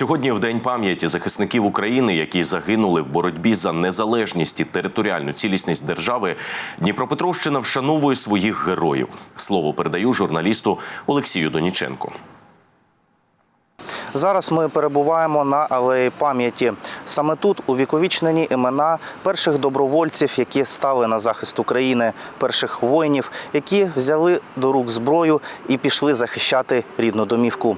Сьогодні, в день пам'яті захисників України, які загинули в боротьбі за незалежність і територіальну цілісність держави, Дніпропетровщина вшановує своїх героїв. Слово передаю журналісту Олексію Доніченку. Зараз ми перебуваємо на алеї пам'яті. Саме тут увіковічнені імена перших добровольців, які стали на захист України, перших воїнів, які взяли до рук зброю і пішли захищати рідну домівку.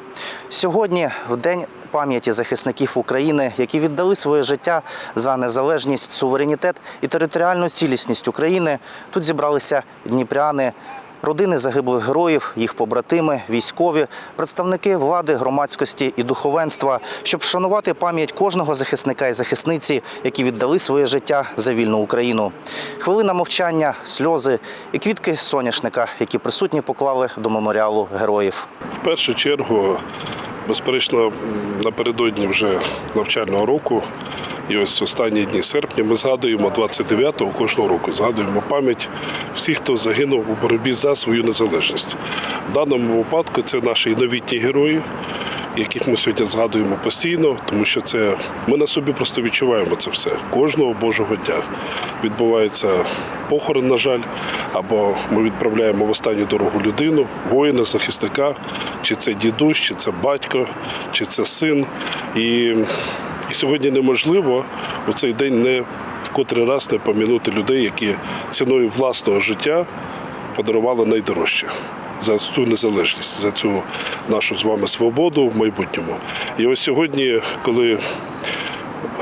Сьогодні, в день пам'яті захисників України, які віддали своє життя за незалежність, суверенітет і територіальну цілісність України, тут зібралися дніпряни. Родини загиблих героїв, їх побратими, військові, представники влади, громадськості і духовенства, щоб вшанувати пам'ять кожного захисника і захисниці, які віддали своє життя за вільну Україну. Хвилина мовчання, сльози і квітки соняшника, які присутні поклали до меморіалу героїв. В першу чергу, безперечно, напередодні вже навчального року, і ось останні дні серпня ми згадуємо 29-го кожного року, згадуємо пам'ять всіх, хто загинув у боротьбі за свою незалежність. В даному випадку це наші новітні герої, яких ми сьогодні згадуємо постійно, тому що це ми на собі просто відчуваємо це все. Кожного Божого дня відбувається похорон, на жаль, або ми відправляємо в останню дорогу людину, воїна, захисника, чи це дідусь, чи це батько, чи це син. І, і сьогодні неможливо у цей день не в котрий раз не помінути людей, які ціною власного життя подарували найдорожче за цю незалежність, за цю нашу з вами свободу в майбутньому. І ось сьогодні, коли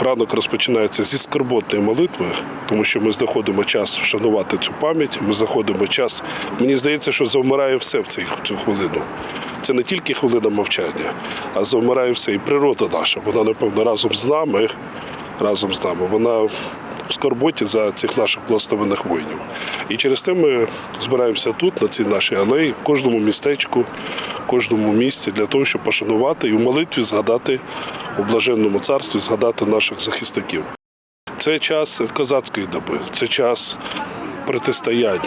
ранок розпочинається зі скорботної молитви, тому що ми знаходимо час вшанувати цю пам'ять, ми знаходимо час. Мені здається, що завмирає все в цю хвилину. Це не тільки хвилина мовчання, а завмирає все. І природа наша. Вона, напевно, разом з нами, разом з нами. Вона в скорботі за цих наших благословених воїнів. І через те ми збираємося тут, на цій нашій алеї, в кожному містечку, в кожному місці для того, щоб пошанувати і в молитві згадати у блаженному царстві, згадати наших захисників. Це час козацької доби, це час протистоянь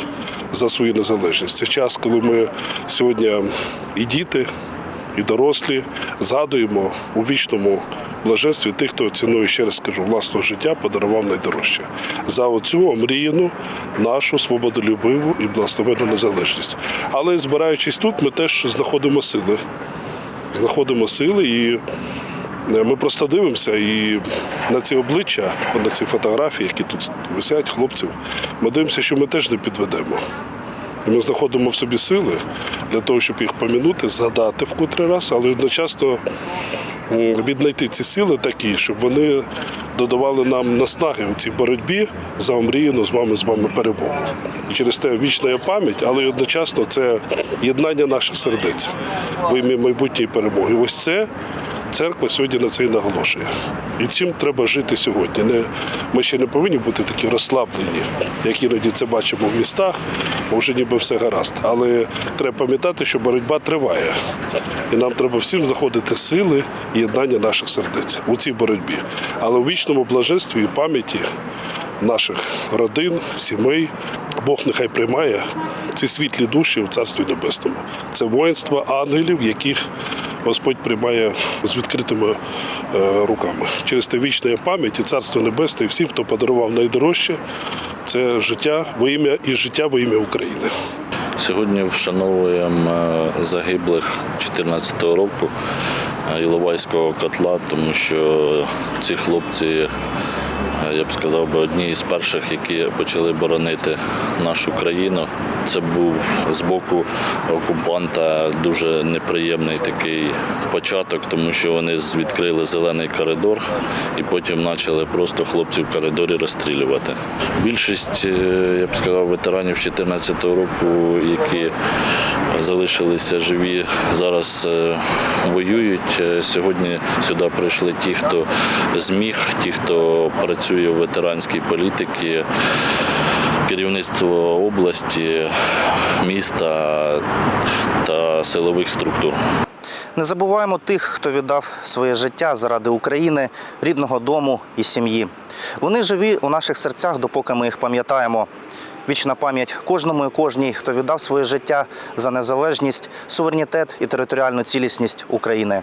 за свою незалежність. Це час, коли ми сьогодні і діти, і дорослі згадуємо у вічному блаженстві тих, хто ціною, ще раз скажу, власного життя подарував найдорожче за оцю омріяну нашу свободолюбиву і благословенну незалежність. Але збираючись тут, ми теж знаходимо сили. Знаходимо сили і ми просто дивимося і на ці обличчя, на ці фотографії, які тут висять, хлопців, ми дивимося, що ми теж не підведемо. І ми знаходимо в собі сили для того, щоб їх помінути, згадати в котрий раз, але одночасно віднайти ці сили такі, щоб вони додавали нам наснаги у цій боротьбі за омріяну з вами з вами перемогу. І через те вічна пам'ять, але одночасно це єднання наших сердець в ім'я майбутньої перемоги. Ось це церква сьогодні на це і наголошує. І цим треба жити сьогодні. Не, ми ще не повинні бути такі розслаблені, як іноді це бачимо в містах, бо вже ніби все гаразд. Але треба пам'ятати, що боротьба триває. І нам треба всім знаходити сили і єднання наших сердець у цій боротьбі. Але у вічному блаженстві і пам'яті наших родин, сімей Бог нехай приймає ці світлі душі у Царстві Небесному. Це воїнство ангелів, яких Господь приймає з відкритими е, руками. Через те вічна пам'ять і Царство Небесне, і всім, хто подарував найдорожче, це життя во ім'я і життя во ім'я України. Сьогодні вшановуємо е, загиблих 2014 року е, Іловайського котла, тому що ці хлопці, я б сказав, би, одні із перших, які почали боронити нашу країну. Це був з боку окупанта дуже неприємний такий початок, тому що вони відкрили зелений коридор і потім почали просто хлопців в коридорі розстрілювати. Більшість, е, я б сказав, ветеранів 2014 року, які залишилися живі, зараз е, воюють. Е, Сьогодні сюди прийшли ті, хто зміг, ті, хто працює в ветеранській політиці, керівництво області, міста та силових структур. Не забуваємо тих, хто віддав своє життя заради України, рідного дому і сім'ї. Вони живі у наших серцях, допоки ми їх пам'ятаємо. Вічна пам'ять кожному і кожній, хто віддав своє життя за незалежність, суверенітет і територіальну цілісність України.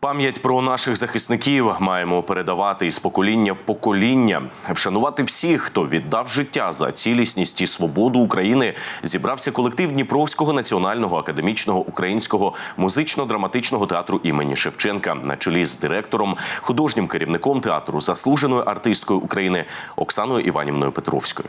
Пам'ять про наших захисників маємо передавати із покоління в покоління, вшанувати всіх, хто віддав життя за цілісність і свободу України. Зібрався колектив Дніпровського національного академічного українського музично-драматичного театру імені Шевченка на чолі з директором, художнім керівником театру, заслуженою артисткою України Оксаною Іванівною Петровською.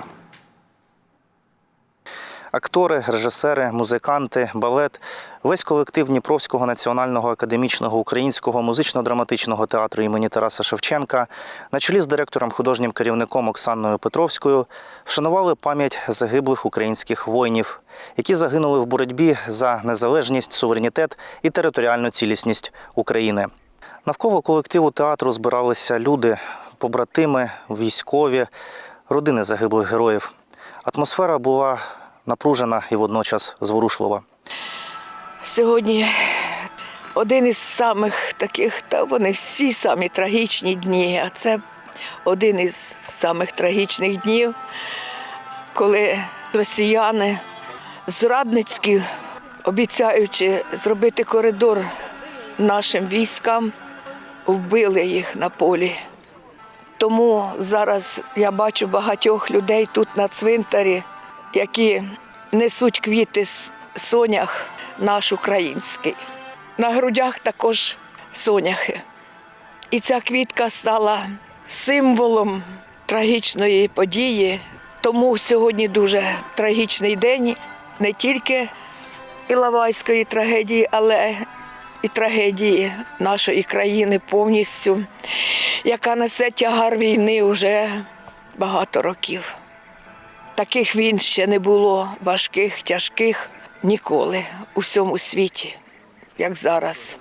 Актори, режисери, музиканти, балет, весь колектив Дніпровського національного академічного українського музично-драматичного театру імені Тараса Шевченка на чолі з директором художнім керівником Оксаною Петровською вшанували пам'ять загиблих українських воїнів, які загинули в боротьбі за незалежність, суверенітет і територіальну цілісність України. Навколо колективу театру збиралися люди, побратими, військові, родини загиблих героїв. Атмосфера була напружена і водночас зворушлива. Сьогодні один із самих таких, та вони всі самі трагічні дні. А це один із самих трагічних днів, коли росіяни зрадницькі, обіцяючи зробити коридор нашим військам, вбили їх на полі. Тому зараз я бачу багатьох людей тут на цвинтарі, які несуть квіти сонях наш український. На грудях також соняхи. І ця квітка стала символом трагічної події. Тому сьогодні дуже трагічний день не тільки Іловайської трагедії, але і трагедії нашої країни повністю, яка несе тягар війни вже багато років. Таких війн ще не було важких, тяжких ніколи у всьому світі, як зараз.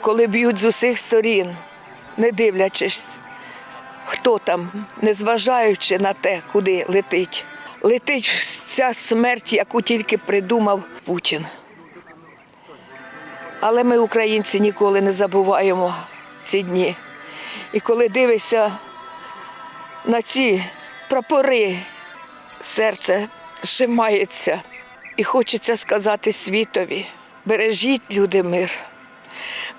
Коли б'ють з усіх сторін, не дивлячись, хто там, незважаючи на те, куди летить, летить ця смерть, яку тільки придумав Путін. Але ми, українці, ніколи не забуваємо ці дні. І коли дивишся на ці прапори, серце зжимається. І хочеться сказати світові: бережіть люди мир,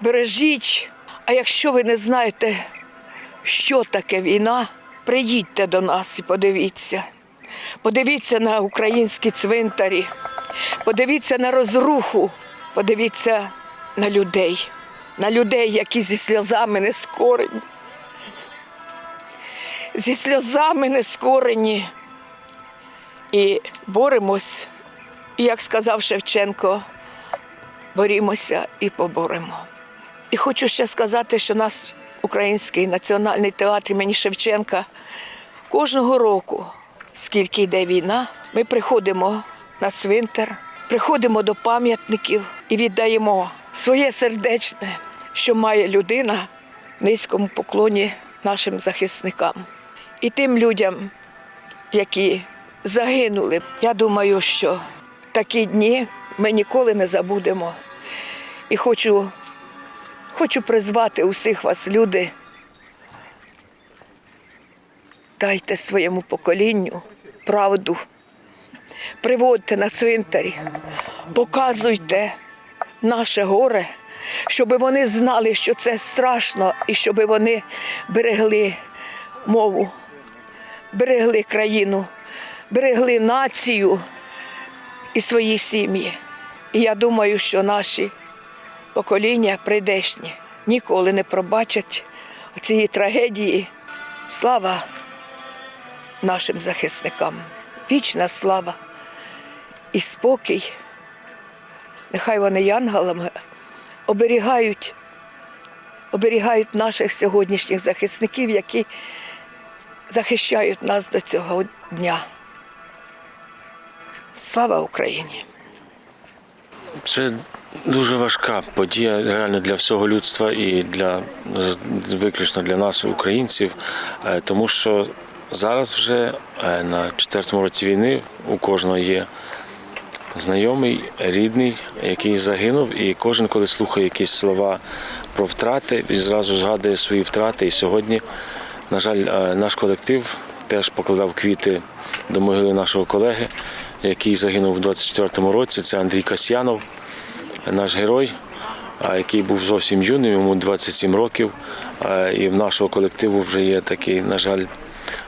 бережіть. А якщо ви не знаєте, що таке війна, приїдьте до нас і подивіться. Подивіться на українські цвинтарі, подивіться на розруху, подивіться на людей, на людей, які зі сльозами не скорені. Зі сльозами не скорені. І боремось, як сказав Шевченко, борімося і поборемо. І хочу ще сказати, що наш Український національний театр імені Шевченка кожного року, скільки йде війна, ми приходимо на цвинтар, приходимо до пам'ятників і віддаємо своє сердечне, що має людина в низькому поклоні нашим захисникам і тим людям, які загинули. Я думаю, що такі дні ми ніколи не забудемо. І хочу, хочу призвати усіх вас, люди. Дайте своєму поколінню правду, приводьте на цвинтарі, показуйте наше горе, щоб вони знали, що це страшно, і щоб вони берегли мову, берегли країну, берегли націю і свої сім'ї. І я думаю, що наші покоління прийдешні ніколи не пробачать цієї трагедії. Слава нашим захисникам, вічна слава і спокій. Нехай вони янголами оберігають, оберігають наших сьогоднішніх захисників, які захищають нас до цього дня. Слава Україні! Це дуже важка подія реально для всього людства і для виключно для нас, українців, е, тому що зараз вже е, на четвертому році війни у кожного є знайомий, рідний, який загинув, і кожен, коли слухає якісь слова про втрати, він зразу згадує свої втрати. І сьогодні, на жаль, е, наш колектив теж покладав квіти до могили нашого колеги, який загинув у 24-му році. Це Андрій Касьянов, наш герой. який був зовсім юним, йому 27 років. І в нашого колективу вже є такий, на жаль,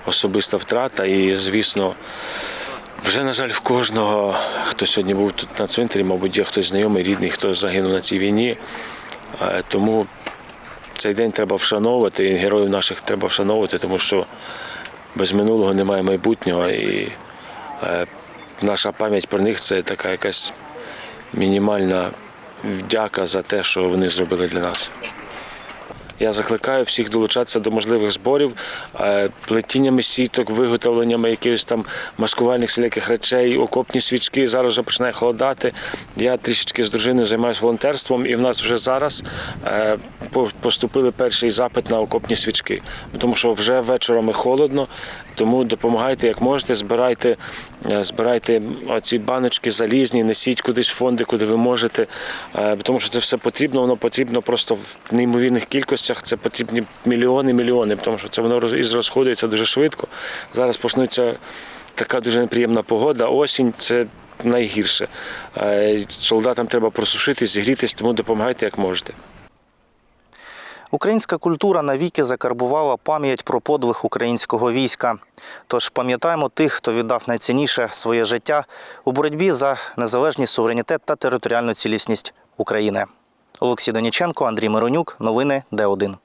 особиста втрата. І, звісно, вже, на жаль, в кожного, хто сьогодні був тут на цвинтарі, мабуть, є хтось знайомий, рідний, хто загинув на цій війні. Тому цей день треба вшановувати, і героїв наших треба вшановувати, тому що без минулого немає майбутнього. І е, наша пам'ять про них це така якась мінімальна вдяка за те, що вони зробили для нас. Я закликаю всіх долучатися до можливих зборів, е, плетіннями сіток, виготовленнями якихось там маскувальних всіляких речей, окопні свічки. Зараз вже починає холодати. Я трішечки з дружиною займаюся волонтерством, і в нас вже зараз е, поступили перший запит на окопні свічки. Тому що вже вечорами холодно, тому допомагайте як можете, збирайте, збирайте оці баночки залізні, несіть кудись в фонди, куди ви можете. Е, Тому що це все потрібно, воно потрібно просто в неймовірних кількостях. Це потрібні мільйони, мільйони, тому що це воно розходується дуже швидко. Зараз почнеться така дуже неприємна погода. Осінь це найгірше. Е, Солдатам треба просушитись, зігрітись, тому допомагайте як можете. Українська культура навіки закарбувала пам'ять про подвиг українського війська. Тож пам'ятаємо тих, хто віддав найцінніше своє життя у боротьбі за незалежність, суверенітет та територіальну цілісність України. Олексій Доніченко, Андрій Миронюк. Новини Д1.